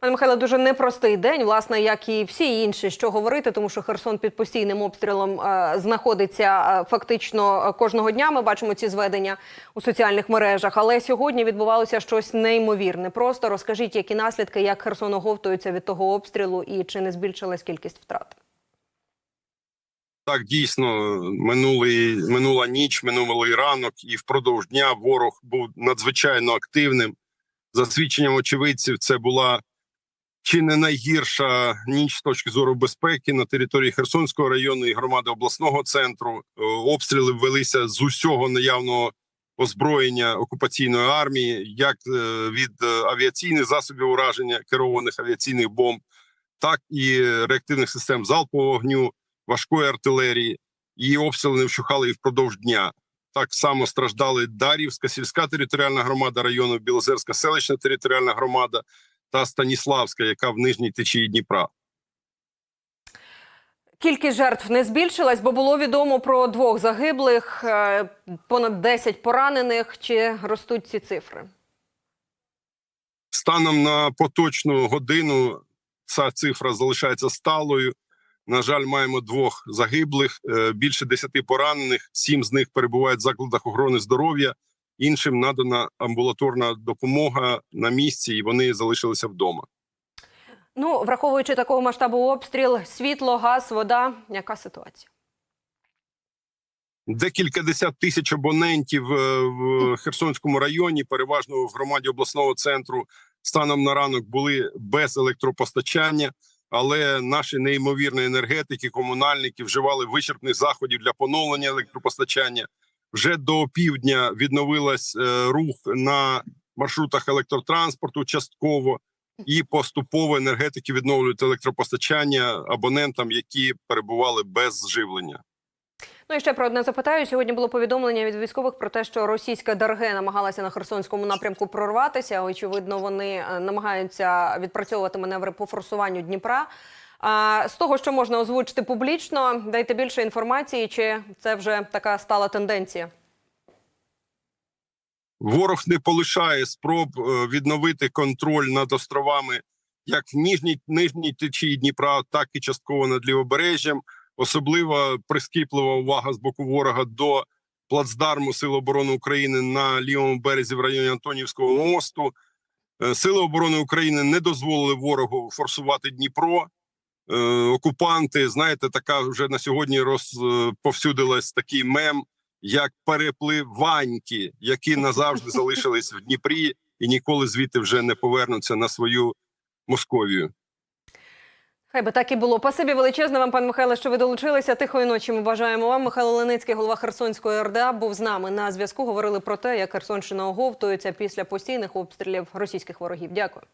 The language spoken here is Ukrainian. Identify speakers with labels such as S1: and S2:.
S1: Пане Михайло, дуже непростий день, власне, як і всі інші, що говорити, тому що Херсон під постійним обстрілом е, знаходиться е, фактично е, кожного дня. Ми бачимо ці зведення у соціальних мережах. Але сьогодні відбувалося щось неймовірне. Просто розкажіть, які наслідки, як Херсон оговтується від того обстрілу, і чи не збільшилась кількість втрат?
S2: Так, дійсно, минулий, минула ніч, минулий ранок, і впродовж дня ворог був надзвичайно активним. За свідченням очевидців, це була чи не найгірша ніч з точки зору безпеки на території Херсонського району і громади обласного центру. Е, Обстріли велися з усього наявного озброєння окупаційної армії, як е, від е, авіаційних засобів ураження керованих авіаційних бомб, так і реактивних систем залпового вогню важкої артилерії, і обстріли не вщухали і впродовж дня. Так само страждали Дарівська сільська територіальна громада району, Білозерська селищна територіальна громада та Станіславська, яка в нижній течії Дніпра.
S1: Кількість жертв не збільшилась, бо було відомо про двох загиблих, е, понад 10 поранених. Чи ростуть ці цифри?
S2: Станом на поточну годину ця цифра залишається сталою. На жаль, маємо двох загиблих, е, більше десяти поранених. Сім з них перебувають в закладах охорони здоров'я. Іншим надана амбулаторна допомога на місці, і вони залишилися вдома.
S1: Ну, враховуючи такого масштабу обстріл, світло, газ, вода. Яка ситуація?
S2: Декілька десят тисяч абонентів е, в Херсонському районі, переважно в громаді обласного центру, станом на ранок були без електропостачання. Але наші неймовірні енергетики, комунальники вживали вичерпних заходів для поновлення електропостачання. Вже до півдня відновилась е, рух на маршрутах електротранспорту частково, і поступово енергетики відновлюють електропостачання абонентам, які перебували без живлення.
S1: Ну і ще про одне запитаю. Сьогодні було повідомлення від військових про те, що російська ДРГ намагалася на Херсонському напрямку прорватися. Очевидно, вони е, намагаються відпрацьовувати маневри по форсуванню Дніпра. А з того, що можна озвучити публічно, дайте більше інформації, чи це вже така стала тенденція?
S2: Ворог не полишає спроб е, відновити контроль над островами як в нижній нижній течії Дніпра, так і частково над лівобережжям. Особливо прискіплива увага з боку ворога до плацдарму Сил оборони України на лівому березі в районі Антонівського мосту. Е, Сили оборони України не дозволили ворогу форсувати Дніпро. Е, Окупанти, знаєте, така вже на сьогодні розповсюдилась такий мем, як перепливаньки, які назавжди залишились в Дніпрі і ніколи звідти вже не повернуться на свою Московію.
S1: Хай би так і було. Пасибі величезне вам, пан Михайло, що ви долучилися. Тихої ночі ми бажаємо вам. Михайло Леницький, голова Херсонської РДА, був з нами на зв'язку. Говорили про те, як Херсонщина оговтується після постійних обстрілів російських ворогів. Дякую.